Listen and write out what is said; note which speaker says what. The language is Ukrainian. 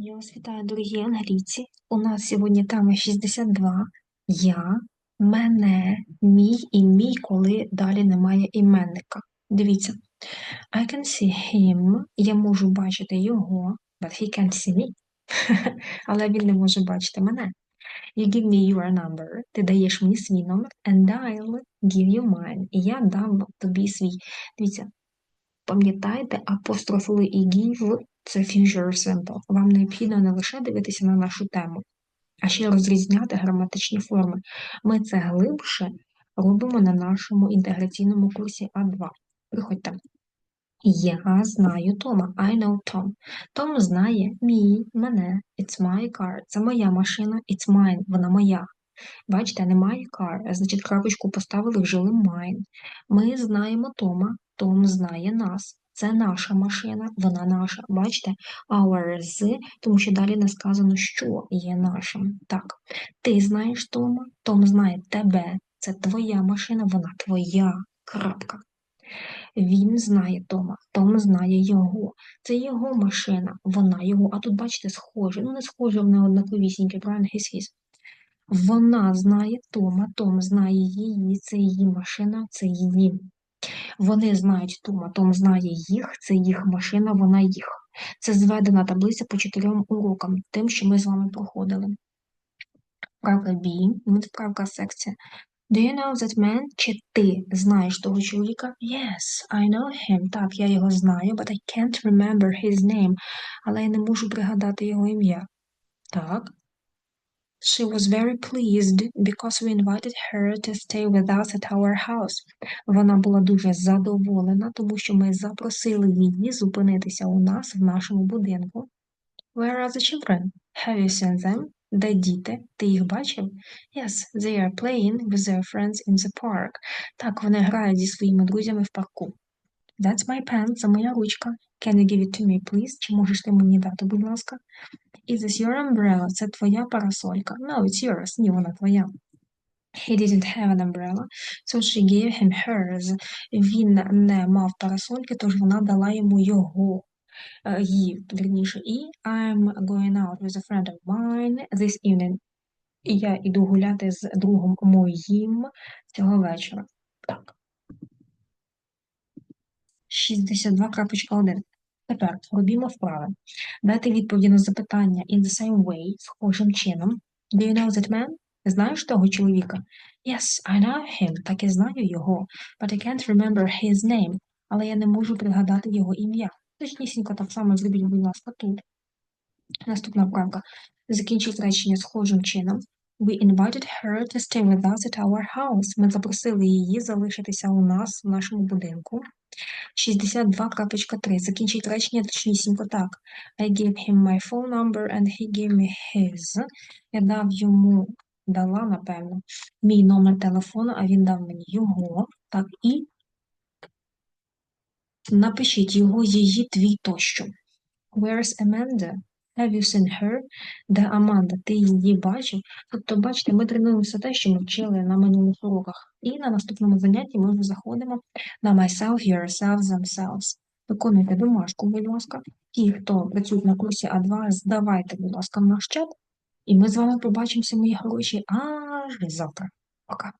Speaker 1: Я вас вітаю, дорогі англійці. У нас сьогодні тема 62. Я, мене, мій і мій, коли далі немає іменника. Дивіться. I can see him. Я можу бачити його, but he can't see me. Але він не може бачити мене. You give me your number. Ти даєш мені свій номер, and I'll give you mine. І я дам тобі свій. Дивіться, Пам'ятайте, апострофи і give – це future simple. Вам необхідно не лише дивитися на нашу тему, а ще розрізняти граматичні форми. Ми це глибше робимо на нашому інтеграційному курсі А2. Приходьте. Я знаю Тома. I know Tom. Том знає мій, мене. It's my car. Це моя машина. It's mine. Вона моя. Бачите, немає car, значить, крапочку поставили, вжили mine. Ми знаємо Тома, Том знає нас. Це наша машина, вона наша. Бачите? Ours, тому що далі не сказано, що є нашим. Так, ти знаєш Тома, Том знає тебе. Це твоя машина, вона твоя. Крапка. Він знає Тома, Том знає його. Це його машина, вона його. А тут, бачите, схоже. Ну, не схоже, вони однаковісінькі, правильно? His, his. Вона знає Тома, Том знає її, це її машина, це її. Вони знають Тома, Том знає їх, це їх машина, вона їх. Це зведена таблиця по чотирьом урокам, тим, що ми з вами проходили. Вправка B, відправка секція. Do you know that man? Чи ти знаєш того чоловіка? Yes, I know him. Так, я його знаю, but I can't remember his name. Але я не можу пригадати його ім'я. Так. She was very pleased because we invited her to stay with us at our house. Вона була дуже задоволена, тому що ми запросили її зупинитися у нас в нашому будинку. Where are the children? Have you seen them? Де діти? Ти їх бачив? Yes, they are playing with their friends in the park. Так, вони грають зі своїми друзями в парку. That's my pen, це моя ручка. Can you give it to me, please? Чи можеш ти мені дати, будь ласка? Is this your umbrella? Це твоя парасолька. No, it's yours. Ні, вона твоя. He didn't have an umbrella, so she gave him hers. Він не мав парасольки, тож вона дала йому його. е, Її, вірніше. І I'm going out with a friend of mine this evening. Я іду гуляти з другом моїм цього вечора. Так. 62.1. Тепер робімо вправи. Дайте відповіді на запитання in the same way, схожим чином. Do you know that man? Знаєш того чоловіка? Yes, I know him. Так і знаю його. But I can't remember his name. Але я не можу пригадати його ім'я. Точнісінько так само зробіть, будь ласка, тут. Наступна вправка. Закінчіть речення схожим чином. We invited her to stay with us at our house. Ми запросили її залишитися у нас в нашому будинку. 62.3. Закінчить речення точнісінько так. I gave him my phone number and he gave me his. Я дав йому, дала, напевно, мій номер телефону, а він дав мені його. Так, і напишіть його, її, твій тощо. Where's Amanda? Have you seen her? Де Аманда? Ти її бачив? Тобто, бачите, ми тренуємося те, що ми вчили на минулих уроках. І на наступному занятті ми вже заходимо на myself, yourself, themselves. Виконуйте домашку, будь ласка. Ті, хто працюють на курсі А2, здавайте, будь ласка, в наш чат. І ми з вами побачимося, мої хороші, аж завтра. Пока.